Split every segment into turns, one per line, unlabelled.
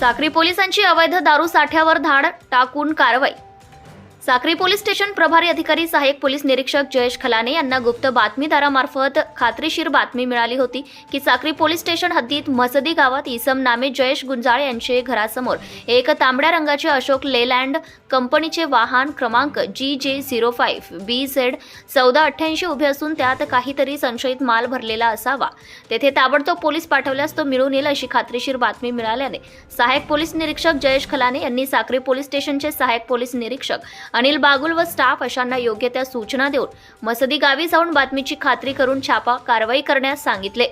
साक्री पोलिसांची अवैध दारू साठ्यावर धाड टाकून कारवाई साक्री पोलीस स्टेशन प्रभारी अधिकारी सहाय्यक पोलीस निरीक्षक जयेश खलाने यांना गुप्त बातमीदारामार्फत खात्रीशीर बातमी मिळाली होती की साक्री पोलीस स्टेशन हद्दीत मसदी गावात इसम नामे जयेश गुंजाळ यांचे घरासमोर एक तांबड्या रंगाचे अशोक लेलँड कंपनीचे वाहन क्रमांक G J zero five B Z चौदा अठ्ठ्याऐंशी उभे असून त्यात काहीतरी संशयित माल भरलेला असावा. तेथे ताबडतोब पोलीस पाठवल्यास तो मिळून येईल अशी खात्रीशीर बातमी मिळाल्याने सहाय्यक पोलीस निरीक्षक जयेश खलाने यांनी साक्री पोलीस स्टेशनचे सहाय्यक पोलीस निरीक्षक अनिल बागुल व स्टाफ अशांना योग्य त्या सूचना देऊन मसदी गावी जाऊन बातमीची खात्री करून छापा कारवाई करण्यास सांगितले.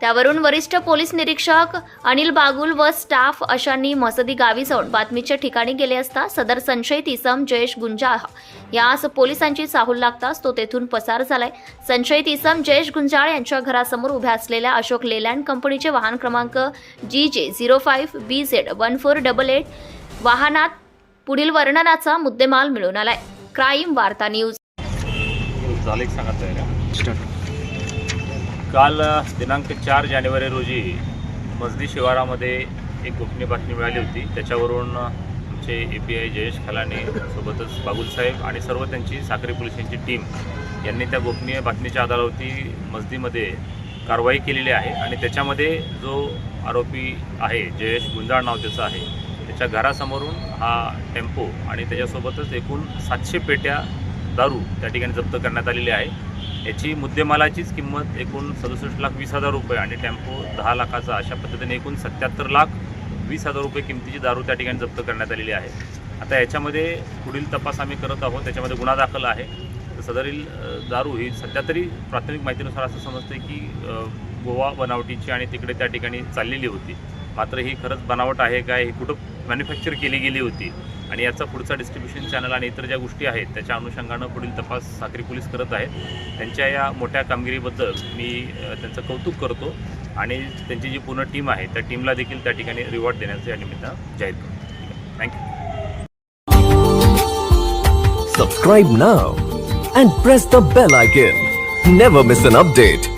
त्यावरून वरिष्ठ पोलीस निरीक्षक अनिल बागुल व स्टाफ अशांनी मसदी गावी जाऊन बातमीच्या ठिकाणी गेले असता सदर संशयित इसम जयेश गुंजाळ यास पोलिसांची चाहूल लागताच तो तेथून पसार झालाय. संशयित इसम जयेश गुंजाळ यांच्या घरासमोर उभ्या असलेल्या अशोक लेलँड कंपनीचे वाहन क्रमांक G J zero five B Z one four double eight वाहनात पुढील वर्णनाचा मुद्देमाल मिळून आलाय. क्राईम वार्ता न्यूज.
काल दिनांक चार जानेवारी रोजी मजदी शिवारामध्ये एक गोपनीय बातमी मिळाली होती. त्याच्यावरून आमचे ए पी आय जयेश खलाने सोबतच बागुलसाहेब आणि सर्व त्यांची साखरी पोलिसांची टीम यांनी त्या गोपनीय बातमीच्या आधारावरती मजदीमध्ये कारवाई केलेली आहे. आणि त्याच्यामध्ये जो आरोपी आहे जयेश गुंजाळ नाव त्याचं आहे त्यांच्या घरासमोरून हा टेम्पो आणि त्याच्यासोबतच एकूण सातशे पेट्या दारू त्या ठिकाणी जप्त करण्यात आलेली आहे. याची मुद्देमालाचीच किंमत एकूण सदुसष्ट लाख वीस हजार रुपये आणि टेम्पो दहा लाखाचा अशा पद्धतीने एकूण सत्याहत्तर लाख वीस हजार रुपये किमतीची दारू त्या ठिकाणी जप्त करण्यात आलेली आहे. आता याच्यामध्ये पुढील तपास आम्ही करत आहोत. त्याच्यामध्ये गुन्हा दाखल आहे. तर सदरील दारू ही सध्या तरी प्राथमिक माहितीनुसार असं समजते की गोवा बनावटीची आणि तिकडे त्या ठिकाणी चाललेली होती. मात्र ही खरंच बनावट आहे काय हे कुठं मॅन्युफॅक्चर केली गेली होती आणि याचा पुढचा डिस्ट्रीब्युशन चॅनल आणि इतर ज्या गोष्टी आहेत त्याच्या अनुषंगानं पुढील तपास साक्री पोलीस करत आहेत त्यांच्या या मोठ्या कामगिरीबद्दल मी त्यांचं कौतुक करतो आणि त्यांची जी पूर्ण टीम आहे त्या टीमला देखील त्या ठिकाणी रिवॉर्ड देण्याचं या निमित्तानं जाहीर करतो thank you
Subscribe now and press the bell icon. Never miss an update.